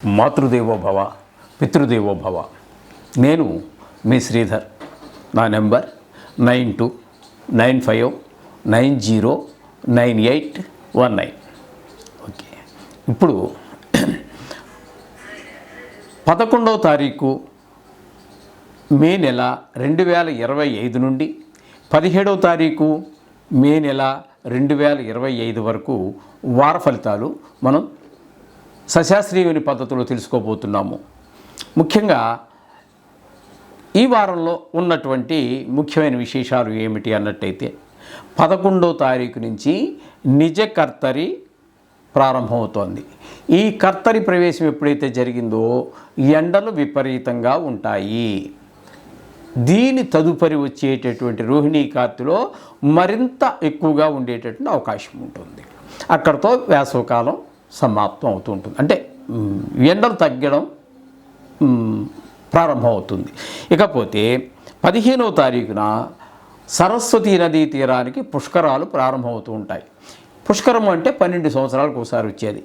మాతృదేవోభవ పితృదేవోభవ నేను మీ శ్రీధర్. నా number nine two nine five nine zero nine eight one nine. Okay. ఇప్పుడు పదకొండవ తారీఖు మే నెల రెండు వేల ఇరవై ఐదు నుండి పదిహేడవ తారీఖు మే నెల రెండు వేల ఇరవై ఐదు వరకు వార ఫలితాలు మనం సశాస్త్రీయుని పద్ధతిలో తెలుసుకోబోతున్నాము. ముఖ్యంగా ఈ వారంలో ఉన్నటువంటి ముఖ్యమైన విశేషాలు ఏమిటి అన్నట్టయితే పదకొండో తారీఖు నుంచి నిజ కర్తరి ప్రారంభమవుతోంది. ఈ కర్తరి ప్రవేశం ఎప్పుడైతే జరిగిందో ఎండలు విపరీతంగా ఉంటాయి. దీని తదుపరి వచ్చేటటువంటి రోహిణీ కార్తిలో మరింత ఎక్కువగా ఉండేటటువంటి అవకాశం ఉంటుంది. అక్కడతో వేసవకాలం సమాప్తం అవుతూ ఉంటుంది. అంటే ఎండలు తగ్గడం ప్రారంభమవుతుంది. ఇకపోతే పదిహేనవ తారీఖున సరస్వతీ నదీ తీరానికి పుష్కరాలు ప్రారంభమవుతూ ఉంటాయి. పుష్కరం అంటే పన్నెండు సంవత్సరాలకు ఒకసారి వచ్చేది.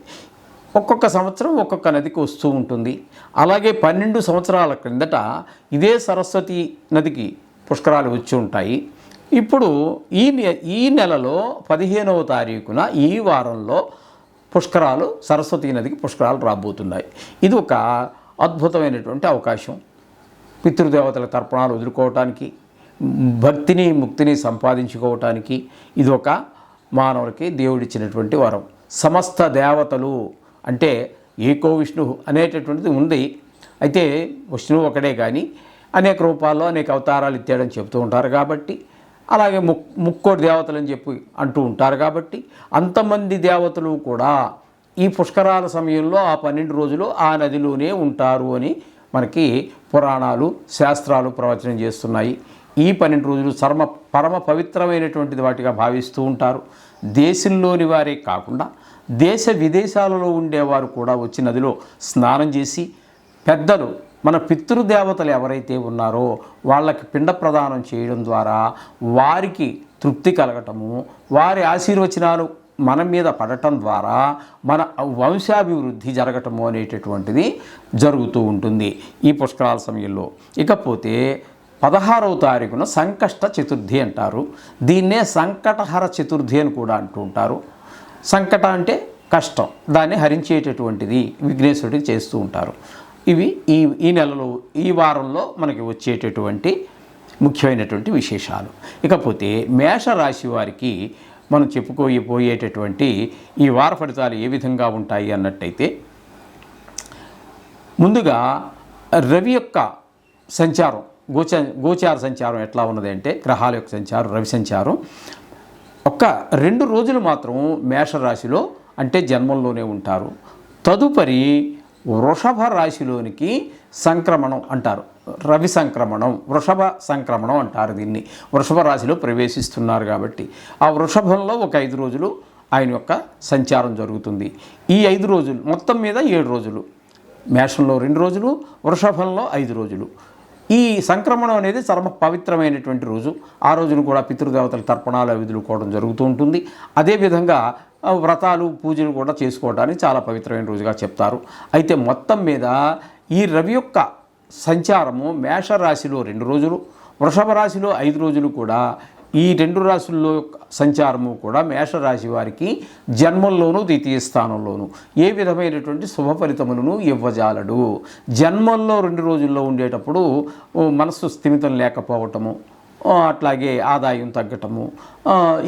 ఒక్కొక్క సంవత్సరం ఒక్కొక్క నదికి వస్తూ ఉంటుంది. అలాగే పన్నెండు సంవత్సరాల క్రిందట ఇదే సరస్వతి నదికి పుష్కరాలు వచ్చి ఉంటాయి. ఇప్పుడు ఈ నె ఈ నెలలో పదిహేనవ తారీఖున ఈ వారంలో పుష్కరాలు సరస్వతీ నదికి పుష్కరాలు రాబోతున్నాయి. ఇది ఒక అద్భుతమైనటువంటి అవకాశం. పితృదేవతల తర్పణాలు వదులుకోవటానికి భక్తిని ముక్తిని సంపాదించుకోవటానికి ఇది ఒక మానవుడికి దేవుడిచ్చినటువంటి వరం. సమస్త దేవతలు అంటే ఏకో విష్ణు అనేటటువంటిది ఉంది. అయితే విష్ణువు ఒకడే కానీ అనేక రూపాల్లో అనేక అవతారాలు ఇచ్చాడని చెప్తూ ఉంటారు కాబట్టి అలాగే ముక్ ముక్కోటి దేవతలు అని చెప్పి అంటూ ఉంటారు కాబట్టి అంతమంది దేవతలు కూడా ఈ పుష్కరాల సమయంలో ఆ పన్నెండు రోజులు ఆ నదిలోనే ఉంటారు అని మనకి పురాణాలు శాస్త్రాలు ప్రవచనం చేస్తున్నాయి. ఈ పన్నెండు రోజులు చర్మ పరమ పవిత్రమైనటువంటిది వాటిగా భావిస్తూ ఉంటారు. దేశంలోని వారే కాకుండా దేశ విదేశాలలో ఉండేవారు కూడా వచ్చి నదిలో స్నానం చేసి పెద్దలు మన పితృదేవతలు ఎవరైతే ఉన్నారో వాళ్ళకి పిండ ప్రదానం చేయడం ద్వారా వారికి తృప్తి కలగటము వారి ఆశీర్వచనాలు మన మీద పడటం ద్వారా మన వంశాభివృద్ధి జరగటము అనేటటువంటిది జరుగుతూ ఉంటుంది ఈ పుష్కరాల సమయంలో. ఇకపోతే పదహారవ తారీఖున సంకష్ట చతుర్థి అంటారు. దీన్నే సంకటహర చతుర్థి అని కూడా అంటూ ఉంటారు. సంకట అంటే కష్టం. దాన్ని హరించేటటువంటిది విఘ్నేశ్వరుడికి చేస్తూ ఉంటారు. ఇవి ఈ ఈ నెలలో ఈ వారంలో మనకి వచ్చేటటువంటి ముఖ్యమైనటువంటి విశేషాలు. ఇకపోతే మేషరాశి వారికి మనం చెప్పుకోయిపోయేటటువంటి ఈ వార ఫలితాలు ఏ విధంగా ఉంటాయి అన్నట్టయితే ముందుగా రవి యొక్క సంచారం గోచ గోచార సంచారం ఎట్లా ఉన్నది అంటే గ్రహాల యొక్క సంచారం రవి సంచారం ఒక్క రెండు రోజులు మాత్రం మేషరాశిలో అంటే జన్మంలోనే ఉంటారు. తదుపరి వృషభ రాశిలోనికి సంక్రమణం అంటారు. రవి సంక్రమణం వృషభ సంక్రమణం అంటారు దీన్ని. వృషభ రాశిలో ప్రవేశిస్తున్నారు కాబట్టి ఆ వృషభంలో ఒక ఐదు రోజులు ఆయన యొక్క సంచారం జరుగుతుంది. ఈ ఐదు రోజులు మొత్తం మీద ఏడు రోజులు. మేషంలో రెండు రోజులు వృషభంలో ఐదు రోజులు. ఈ సంక్రమణం అనేది చర్మ పవిత్రమైనటువంటి రోజు. ఆ రోజున కూడా పితృదేవతల తర్పణాలు అవి వదులుకోవడం జరుగుతూ ఉంటుంది. అదేవిధంగా వ్రతాలు పూజలు కూడా చేసుకోవడానికి చాలా పవిత్రమైన రోజుగా చెప్తారు. అయితే మొత్తం మీద ఈ రవి యొక్క సంచారము మేషరాశిలో రెండు రోజులు వృషభ రాశిలో ఐదు రోజులు కూడా ఈ రెండు రాశుల్లో సంచారము కూడా మేషరాశి వారికి జన్మంలోనూ ద్వితీయ స్థానంలోనూ ఏ విధమైనటువంటి శుభ ఫలితములను ఇవ్వజాలడు. జన్మంలో రెండు రోజుల్లో ఉండేటప్పుడు మనస్సు స్థిమితం లేకపోవటము అట్లాగే ఆదాయం తగ్గటము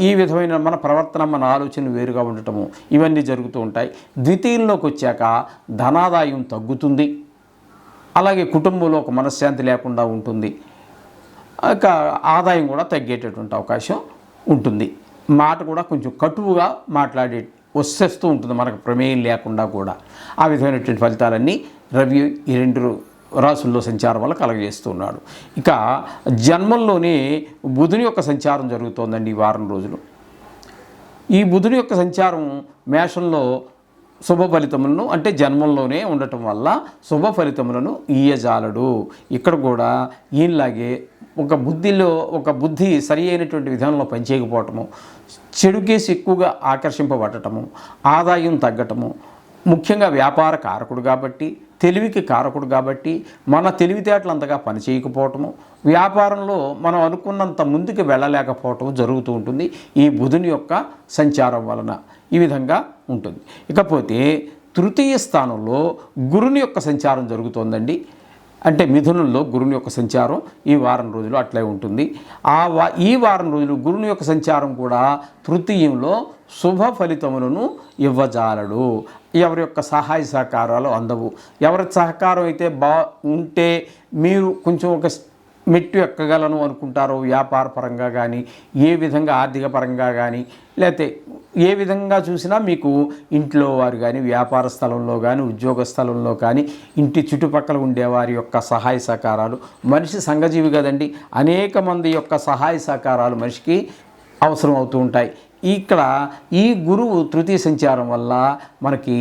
ఈ విధమైన మన ప్రవర్తన మన ఆలోచన వేరుగా ఉండటము ఇవన్నీ జరుగుతూ ఉంటాయి. ద్వితీయంలోకి వచ్చాక ధనాదాయం తగ్గుతుంది. అలాగే కుటుంబంలో ఒక మనశ్శాంతి లేకుండా ఉంటుంది. ఆదాయం కూడా తగ్గేటటువంటి అవకాశం ఉంటుంది. మాట కూడా కొంచెం కటువుగా మాట్లాడే వస్తేస్తూ ఉంటుంది మనకు ప్రమేయం లేకుండా కూడా. ఆ విధమైనటువంటి ఫలితాలన్నీ రవి ఈ రెండు రాసుల్లో సంచారం వల్ల కలగజేస్తూ ఉన్నాడు ఇక జన్మంలోనే బుధుని యొక్క సంచారం జరుగుతోందండి ఈ వారం రోజులు. ఈ బుధుని యొక్క సంచారం మేషంలో శుభ ఫలితములను అంటే జన్మంలోనే ఉండటం వల్ల శుభ ఫలితములను ఈయజాలడు ఇక్కడ కూడా ఈయనలాగే ఒక బుద్ధిలో ఒక బుద్ధి సరి అయినటువంటి విధానంలో పనిచేయకపోవటము చెడు కేసు ఎక్కువగా ఆకర్షింపబడటము ఆదాయం తగ్గటము ముఖ్యంగా వ్యాపార కారకుడు కాబట్టి తెలివికి కారకుడు కాబట్టి మన తెలివితేటలు అంతగా పనిచేయకపోవటము వ్యాపారంలో మనం అనుకున్నంత ముందుకు వెళ్ళలేకపోవటం జరుగుతూ ఉంటుంది. ఈ బుధుని యొక్క సంచారం వలన ఈ విధంగా ఉంటుంది. ఇకపోతే తృతీయ స్థానంలో గురుని యొక్క సంచారం జరుగుతోందండి. అంటే మిథునంలో గురుని యొక్క సంచారం ఈ వారం రోజులు అట్లే ఉంటుంది. ఆ వా ఈ వారం రోజులు గురుని యొక్క సంచారం కూడా తృతీయంలో శుభ ఫలితములను ఇవ్వజాలడు. ఎవరి యొక్క సహాయ సహకారాలు అందవు. ఎవరి సహకారం అయితే బా ఉంటే మీరు కొంచెం ఒక మెట్టు ఎక్కగలను అనుకుంటారో వ్యాపార పరంగా కానీ ఏ విధంగా ఆర్థిక పరంగా కానీ లేకపోతే ఏ విధంగా చూసినా మీకు ఇంట్లో వారు కానీ వ్యాపార స్థలంలో కానీ ఉద్యోగ స్థలంలో కానీ ఇంటి చుట్టుపక్కల ఉండే వారి యొక్క సహాయ సహకారాలు మనిషి సంఘజీవి కదండి అనేక మంది యొక్క సహాయ సహకారాలు మనిషికి అవసరం అవుతూ ఉంటాయి. ఇక్కడ ఈ గురువు తృతీయ సంచారం వల్ల మనకి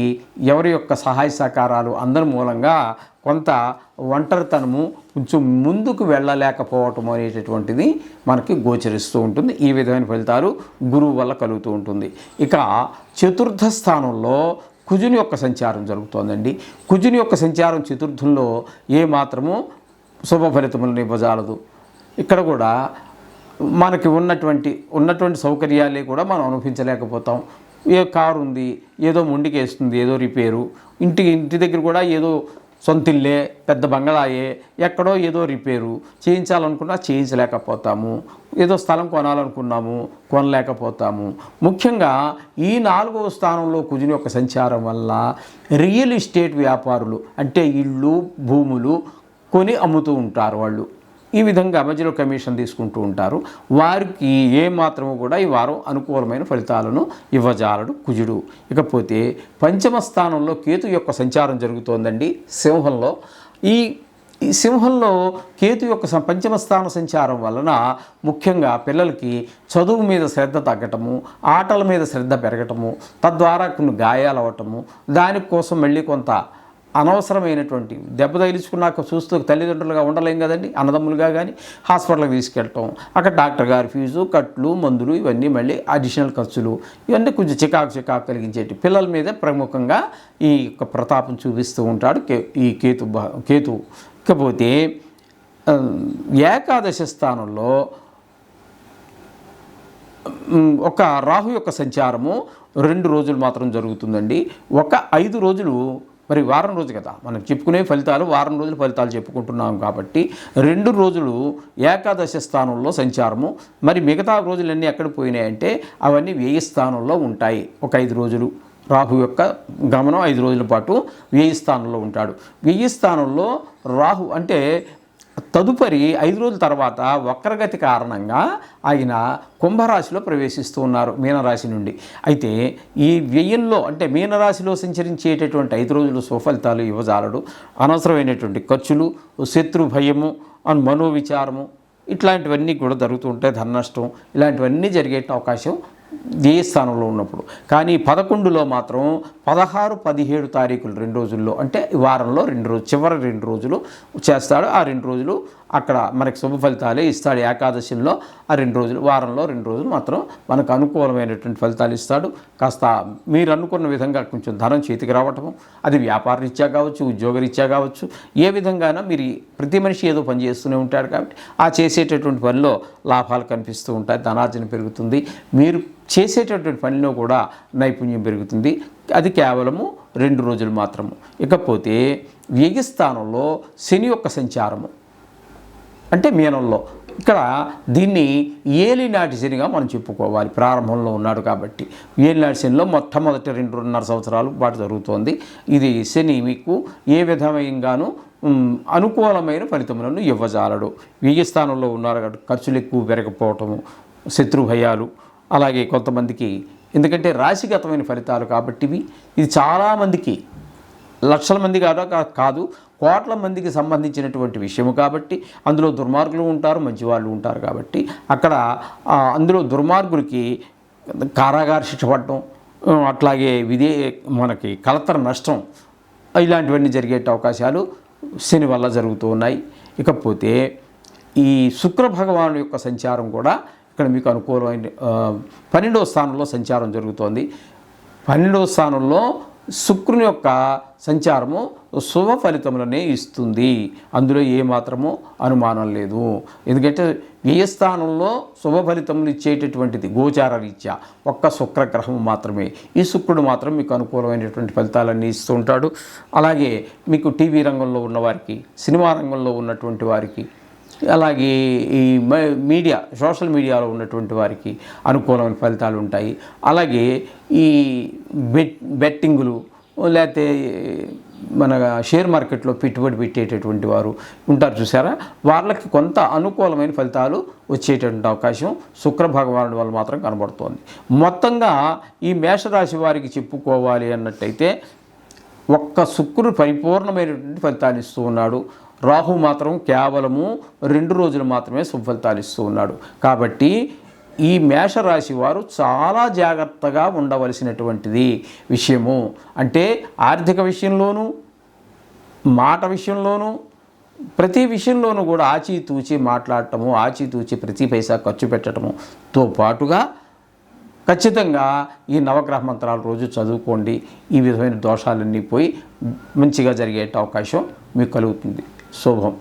ఎవరి యొక్క సహాయ సహకారాలు అందరి మూలంగా కొంత ఒంటరితనము కొంచెం ముందుకు వెళ్ళలేకపోవటం అనేటటువంటిది మనకి గోచరిస్తూ ఉంటుంది. ఈ విధమైన ఫలితాలు గురువు వల్ల కలుగుతూ ఉంటుంది. ఇక చతుర్థ స్థానంలో కుజుని యొక్క సంచారం జరుగుతోందండి. కుజుని యొక్క సంచారం చతుర్థంలో ఏ మాత్రము శుభ ఫలితములను ఇవ్వజాలదు ఇక్కడ కూడా మనకి ఉన్నటువంటి ఉన్నటువంటి సౌకర్యాలే కూడా మనం అనుభవించలేకపోతాం. ఏ కారు ఉంది ఏదో ముండికేస్తుంది ఏదో రిపేరు. ఇంటి ఇంటి దగ్గర కూడా ఏదో సొంతిల్లే పెద్ద బంగళాయే ఎక్కడో ఏదో రిపేరు. చేయించాలనుకున్నా చేయించలేకపోతాము. ఏదో స్థలం కొనాలనుకున్నాము కొనలేకపోతాము. ముఖ్యంగా ఈ నాలుగవ స్థానంలో కుజుని యొక్క సంచారం వల్ల రియల్ ఎస్టేట్ వ్యాపారులు అంటే ఇళ్ళు భూములు కొని అమ్ముతూ ఉంటారు వాళ్ళు. ఈ విధంగా మధ్యలో కమిషన్ తీసుకుంటూ ఉంటారు. వారికి ఏ కూడా ఈ వారం అనుకూలమైన ఫలితాలను ఇవ్వజాలడు కుజుడు. ఇకపోతే పంచమ స్థానంలో కేతు యొక్క సంచారం జరుగుతోందండి సింహంలో. ఈ ఈ సింహంలో కేతు యొక్క పంచమ స్థాన సంచారం వలన ముఖ్యంగా పిల్లలకి చదువు మీద శ్రద్ధ తగ్గటము ఆటల మీద శ్రద్ధ పెరగటము తద్వారా కొన్ని గాయాలు అవ్వటము దానికోసం మళ్ళీ కొంత అనవసరమైనటువంటి దెబ్బ తగిలించుకున్నాక చూస్తూ తల్లిదండ్రులుగా ఉండలేం కదండి అన్నదమ్ములుగా కానీ హాస్పిటల్కి తీసుకెళ్ళటం అక్కడ డాక్టర్ గారి ఫీజు కట్లు మందులు ఇవన్నీ మళ్ళీ అడిషనల్ ఖర్చులు ఇవన్నీ కొంచెం చికాకు చికాకు కలిగించేటి పిల్లల మీద ప్రముఖంగా ఈ యొక్క ప్రతాపం చూపిస్తూ ఉంటాడు కే ఈ కేతు బ- కేతు. ఇకపోతే ఏకాదశి ఏకాదశ స్థానంలో ఒక రాహు యొక్క సంచారము రెండు రోజులు మాత్రం జరుగుతుందండి. ఒక ఐదు రోజులు మరి వారం రోజు కదా. మనం చెప్పుకునే ఫలితాలు వారం రోజుల ఫలితాలు చెప్పుకుంటున్నాం కాబట్టి రెండు రోజులు ఏకాదశ స్థానంలో సంచారము. మరి మిగతా రోజులన్నీ ఎక్కడ పోయినాయంటే అవన్నీ వ్యయ స్థానంలో ఉంటాయి. ఒక ఐదు రోజులు. రాహు యొక్క గమనం ఐదు రోజుల పాటు వ్యయ స్థానంలో ఉంటాడు. వ్యయ స్థానంలో రాహు అంటే తదుపరి ఐదు రోజుల తర్వాత వక్రగతి కారణంగా ఆయన కుంభరాశిలో ప్రవేశిస్తూ ఉన్నారు మీనరాశి నుండి. అయితే ఈ వ్యయంలో అంటే మీనరాశిలో సంచరించేటటువంటి ఐదు రోజులు సుఫలితాలు ఇవ్వజాలడు. అనవసరమైనటువంటి ఖర్చులు శత్రు భయము అండ్ మనోవిచారము ఇట్లాంటివన్నీ కూడా జరుగుతూ ఉంటాయి ధన నష్టం ఇలాంటివన్నీ జరిగే అవకాశం ఏ స్థానంలో ఉన్నప్పుడు? కానీ పదకొండులో మాత్రం పదహారు పదిహేడు తారీఖులు రెండు రోజుల్లో అంటే వారంలో రెండు రోజు చివరి రెండు రోజులు చేస్తాడు. ఆ రెండు రోజులు అక్కడ మనకి శుభ ఫలితాలే ఇస్తాడు ఏకాదశిలో. ఆ రెండు రోజులు వారంలో రెండు రోజులు మాత్రం మనకు అనుకూలమైనటువంటి ఫలితాలు ఇస్తాడు. కాస్త మీరు అనుకున్న విధంగా కొంచెం ధనం చేతికి రావటము అది వ్యాపార రీత్యా కావచ్చు ఉద్యోగ రీత్యా కావచ్చు ఏ విధంగానో మీరు ప్రతి మనిషి ఏదో పని చేస్తూనే ఉంటాడు కాబట్టి ఆ చేసేటటువంటి పనిలో లాభాలు కనిపిస్తూ ఉంటాయి ధనార్జన పెరుగుతుంది. మీరు చేసేటటువంటి పనిలో కూడా నైపుణ్యం పెరుగుతుంది. అది కేవలము రెండు రోజులు మాత్రము. ఇకపోతే వ్యయస్థానంలో శని యొక్క సంచారము. అంటే మీనంలో. ఇక్కడ దీన్ని ఏలినాటి శనిగా మనం చెప్పుకోవాలి. ప్రారంభంలో ఉన్నాడు కాబట్టి. ఏలినాటి శనిలో మొట్టమొదటి రెండున్నర సంవత్సరాలు పాటు జరుగుతోంది. ఇది శని మీకు ఏ విధమైనగాను అనుకూలమైన ఫలితములను ఇవ్వజాలడు. వెయ్యి స్థానంలో ఉన్నారు కాబట్టి ఖర్చులు ఎక్కువ పెరగకపోవటము శత్రు భయాలు అలాగే కొంతమందికి ఎందుకంటే రాశిగతమైన ఫలితాలు కాబట్టి ఇవి ఇది చాలామందికి లక్షల మంది కాదు? కాదు. కోట్ల మందికి సంబంధించినటువంటి విషయము కాబట్టి అందులో దుర్మార్గులు ఉంటారు మంచి వాళ్ళు ఉంటారు కాబట్టి అక్కడ అందులో దుర్మార్గులకి కారాగార శిక్ష పడటం అట్లాగే విదే మనకి కలతర నష్టం ఇలాంటివన్నీ జరిగే అవకాశాలు శని వల్ల జరుగుతూ ఉన్నాయి. ఇకపోతే ఈ శుక్ర భగవాను యొక్క సంచారం కూడా ఇక్కడ మీకు అనుకూలమైన పన్నెండవ స్థానంలో సంచారం జరుగుతోంది. పన్నెండవ స్థానంలో శుక్రుని యొక్క సంచారము శుభ ఫలితములనే ఇస్తుంది. అందులో ఏమాత్రము అనుమానం లేదు. ఎందుకంటే వ్యయస్థానంలో శుభ ఫలితములు ఇచ్చేటటువంటిది గోచార రీత్యా ఒక్క శుక్రగ్రహం మాత్రమే. ఈ శుక్రుడు మాత్రం మీకు అనుకూలమైనటువంటి ఫలితాలన్నీ ఇస్తూ ఉంటాడు. అలాగే మీకు టీవీ రంగంలో ఉన్నవారికి సినిమా రంగంలో ఉన్నటువంటి వారికి అలాగే ఈ మీడియా సోషల్ మీడియాలో ఉన్నటువంటి వారికి అనుకూలమైన ఫలితాలు ఉంటాయి. అలాగే ఈ బెట్ బెట్టింగులు లేకపోతే మన షేర్ మార్కెట్లో పెట్టుబడి పెట్టేటటువంటి వారు ఉంటారు చూసారా? వాళ్ళకి కొంత అనుకూలమైన ఫలితాలు వచ్చేటటువంటి అవకాశం శుక్ర భగవానుడి వల్ల మాత్రం కనబడుతోంది. మొత్తంగా ఈ మేషరాశి వారికి చెప్పుకోవాలి అన్నట్టయితే ఒక్క శుక్రుడు పరిపూర్ణమైనటువంటి ఫలితాలు ఇస్తూ ఉన్నాడు. రాహు మాత్రం కేవలము రెండు రోజులు మాత్రమే సుఫలితాలు ఇస్తూ ఉన్నాడు. కాబట్టి ఈ మేషరాశి వారు చాలా జాగ్రత్తగా ఉండవలసినటువంటిది విషయము. అంటే ఆర్థిక విషయంలోనూ మాట విషయంలోనూ ప్రతి విషయంలోనూ కూడా ఆచితూచి మాట్లాడటము ఆచితూచి ప్రతి పైసా ఖర్చు పెట్టడముతో పాటుగా ఖచ్చితంగా ఈ నవగ్రహ మంత్రాలు రోజు చదువుకోండి. ఈ విధమైన దోషాలన్నీ పోయి మంచిగా జరిగే అవకాశం మీకు కలుగుతుంది. శుభం